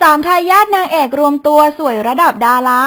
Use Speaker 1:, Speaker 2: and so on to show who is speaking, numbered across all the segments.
Speaker 1: สามทายาทนางเอกรวมตัวสวยระดับดารา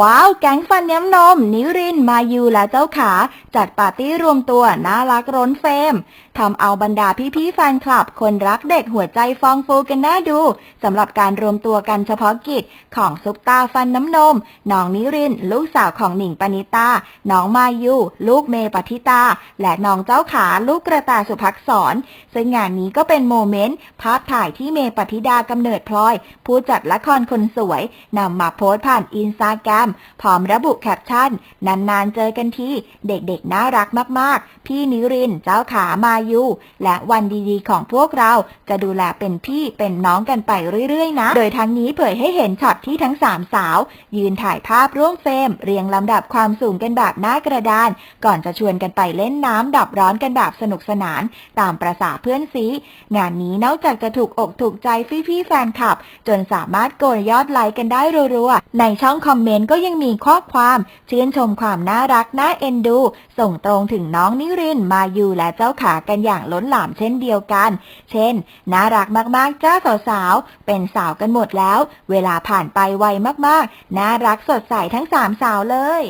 Speaker 1: ว้าว แก๊งฟันน้ำนม นิริน มายูและเจ้าขา จัดปาร์ตี้รวมตัว น่ารักร้นเฟรมทำเอาบรรดาพี่ๆแฟนคลับ คนรักเด็กหัวใจฟองฟูกันน่าดูสำหรับการรวมตัวกันเฉพาะกิจ ของซุปตาฟันน้ำนม น้องนิริน ลูกสาวของหนิงปณิตา น้องมายูลูกเมปฏิตา และน้องเจ้าขาลูกกระตาสุภักษรซึ่งงานนี้ก็เป็นโมเมนต์ ภาพถ่ายที่เมปฏิดากำเนิดพลอย ผู้จัดละครคนสวยนำมาโพสต์ผ่านอินสตาแกรมพร้อมระบุแคปชั่น นานๆเจอกันที เด็กๆน่ารักมากๆ พี่นิรินเจ้าขามายูและวันดีๆ ของพวกเราจะดูแลเป็นพี่เป็นน้องกันไปเรื่อยๆนะ โดยทั้งนี้เผยให้เห็นช็อตที่ทั้งสามสาว ยืนถ่ายภาพร่วมเฟรม เรียงลำดับความสูงกันแบบหน้ากระดาน ก่อนจะชวนกันไปเล่นน้ำดับร้อนกันแบบสนุกสนาน ตามประษาเพื่อนซีงานนี้นอกจากจะถูกอกถูกใจพี่ๆแฟนคลับ จนสามารถโกยยอดไลค์กันได้รัวๆในช่องคอมเมนต์ก็ยังมีข้อความชื่นชมความน่ารักน่าเอ็นดู ส่งตรงถึงน้องนิรินมาอยู่และเจ้าขากันอย่างล้นหลามเช่นเดียวกัน เช่น น่ารักมากๆจ้าสาวๆ เป็นสาวกันหมดแล้ว เวลาผ่านไปไวมากๆ น่ารักสดใสทั้งสามสาวเลย